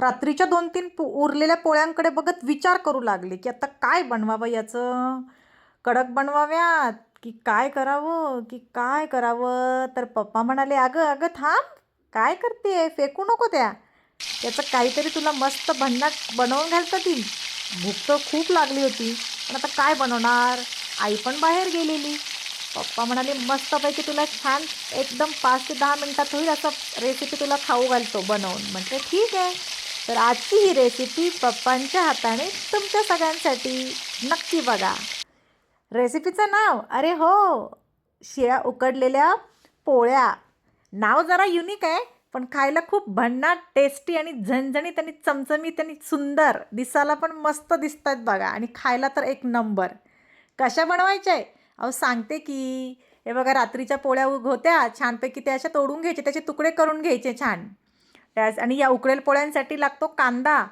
रात्रीच्या दोन तीन पो उरलेल्या पोळ्यांकडे बघत विचार करू लागले की आता काय बनवावं याचं? कडक बनवाव्यात? की काय करावं? की काय करावं? तर पप्पा म्हणाले अगं अगं थांब. काय करते फेकू नको त्या. त्याचं काहीतरी तुला मस्त भन्नाट बनवून घालतं ती. भूक तर खूप लागली होती. पण आता काय बनवणार? आई पण बाहेर गेलेली. पप्पा म्हणाले मस्तपैकी तुला छान एकदम पाच ते दहा मिनटात होईल असं रेसिपी तुला खाऊ घालतो बनवून. म्हटलं ठीक आहे. तर आजची ही रेसिपी पप्पांच्या हाताने तुमच्या सगळ्यांसाठी. नक्की बघा. रेसिपीचं नाव? अरे हो. शिळ्या उकडलेल्या पोळ्या. नाव जरा युनिक आहे पण खायला खूप भन्नाट टेस्टी आणि झणझणीत आणि चमचमीत आणि सुंदर. दिसायला पण मस्त दिसत आहेत बघा. आणि खायला तर एक नंबर कशा बनवायच्या? आहे अहो सांगते की हे बघा रात्रीच्या पोळ्या उग- होत्या. छानपैकी त्या अशा तोडून घ्यायचे. त्याचे तुकडे करून घ्यायचे छान. त्यास आणि या उकडेल पोळ्यांसाठी लागतो कांदा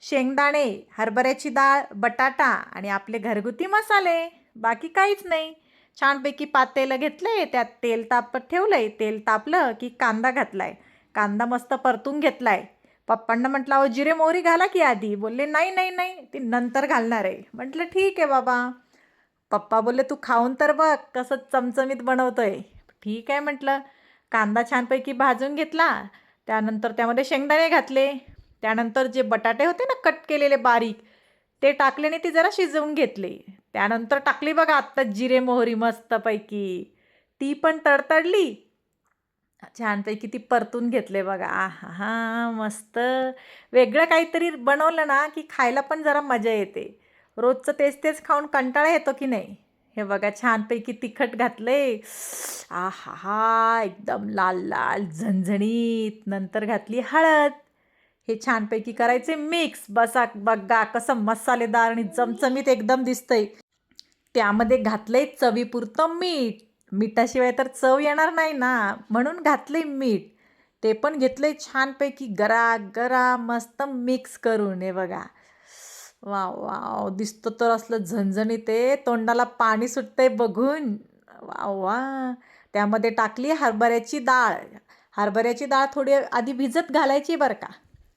शेंगदाणे हरभऱ्याची डाळ बटाटा आणि आपले घरगुती मसाले. बाकी काहीच नाही. छानपैकी पातेलं घेतलंय. त्यात तेल तापत ठेवलंय. तेल तापलं की कांदा घातलाय. कांदा मस्त परतून घेतलाय. पप्पांना म्हटलं अहो जिरे मोहरी घाला की आधी. बोलले नाही नाही नाही. ती नंतर घालणार आहे. म्हटलं ठीक आहे बाबा. पप्पा बोलले तू खाऊन तर बघ कसं चमचमीत बनवतोय. ठीक आहे म्हटलं. कांदा छानपैकी भाजून घेतला. त्यानंतर त्यामध्ये शेंगदाणे घातले. त्यानंतर जे बटाटे होते ना कट केलेले बारीक ते टाकले आणि ते जरा शिजवून घेतले. त्यानंतर टाकली बघा आत्ता जिरे मोहरी मस्तपैकी. ती पण तडतडली. छानपैकी ती परतून घेतले बघा. आहा हा मस्त. वेगळं काहीतरी बनवलं ना की खायला पण जरा मजा येते. रोजचं तेच तेच खाऊन कंटाळा येतो की नाही? हे बघा छानपैकी तिखट घातले आहा हा एकदम लाल लाल झणझणीत. नंतर घातली हळद. हे छानपैकी करायचे मिक्स. बसा बघा कसं मसालेदार आणि चमचमीत एकदम दिसतंय. त्यामध्ये घातलंय चवीपुरतं मीठ. मिठाशिवाय तर चव येणार नाही ना. म्हणून घातले मीठ. ते पण घेतले छानपैकी. गरा गरा मस्त मिक्स करून. हे बघा. वाव वाव दिसतं तर असलं झणझणीत ते तोंडाला पाणी सुटतंय बघून. वा वा. त्यामध्ये टाकली हरभऱ्याची डाळ. हरभऱ्याची डाळ थोडी आधी भिजत घालायची बरं का.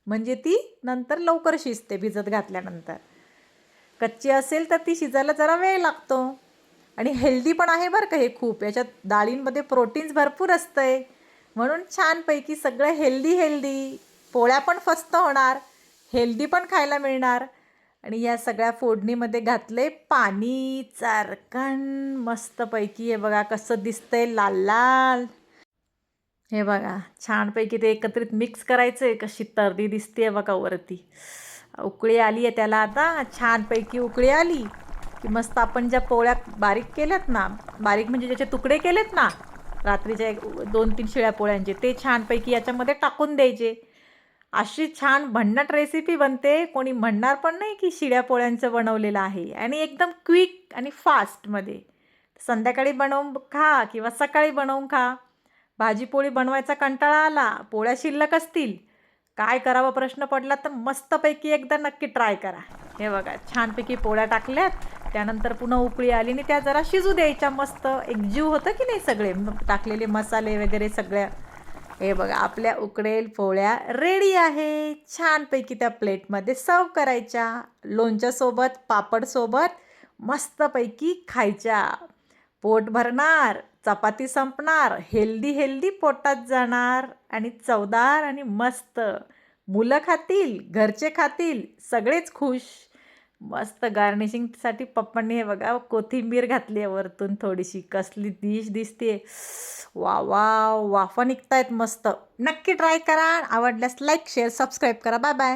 म्हणजे ती नंतर लवकर शिजते भिजत घातल्यानंतर. कच्ची असेल तर ती शिजायला जरा वेळ लागतो. आणि हेल्दी पण आहे बरं का हे खूप. याच्यात डाळींमध्ये प्रोटीन्स भरपूर असतंय. म्हणून छानपैकी सगळं हेल्दी हेल्दी. पोळ्या पण फस्त होणार. हेल्दी पण खायला मिळणार. आणि या सगळ्या फोडणीमध्ये घातले पाणी चारकण मस्तपैकी. हे बघा कसं दिसतंय लाल लाल हे बघा छानपैकी ते एकत्रित मिक्स करायचं आहे कशी तरदी दिसते बघा वरती. उकळी आली आहे त्याला आता. छानपैकी उकळी आली की मस्त आपण ज्या पोळ्या बारीक केल्यात ना बारीक म्हणजे ज्याचे तुकडे केलेत ना रात्रीच्या एक दोन तीन शिळ्या पोळ्यांचे ते छानपैकी याच्यामध्ये टाकून द्यायचे. अशी छान भन्नाट रेसिपी बनते. कोणी म्हणणार पण नाही की शिळ्या पोळ्यांचं बनवलेलं आहे. आणि एकदम क्विक आणि फास्टमध्ये संध्याकाळी बनवून खा किंवा सकाळी बनवून खा. भाजीपोळी बनवायचा कंटाळा आला पोळ्या शिल्लक असतील. काय करावं प्रश्न पडला तर मस्तपैकी एकदा नक्की ट्राय करा. हे बघा छानपैकी पोळ्या टाकल्यात. त्यानंतर पुन्हा उकळी आली आणि त्या जरा शिजू द्यायच्या. मस्त एकजीव होतं की नाही सगळे? टाकलेले मसाले वगैरे सगळ्या. हे बघा आपल्या उकडेल पोळ्या रेडी आहे छानपैकी त्या प्लेटमध्ये सर्व करायच्या. लोणच्यासोबत पापडसोबत मस्तपैकी खायच्या. पोट भरणार चपाती संपणार हेल्दी हेल्दी पोटात जाणार आणि चवदार आणि मस्त. मुलं खातील घरचे खातील सगळेच खुश. मस्त गार्निशिंगसाठी पप्पांनी हे बघा कोथिंबीर घातली आहे वरतून थोडीशी कसली डिश दिसते वा वा वाफा निघतायत मस्त. नक्की ट्राय करा. आवडल्यास लाईक शेअर सबस्क्राईब करा. Bye bye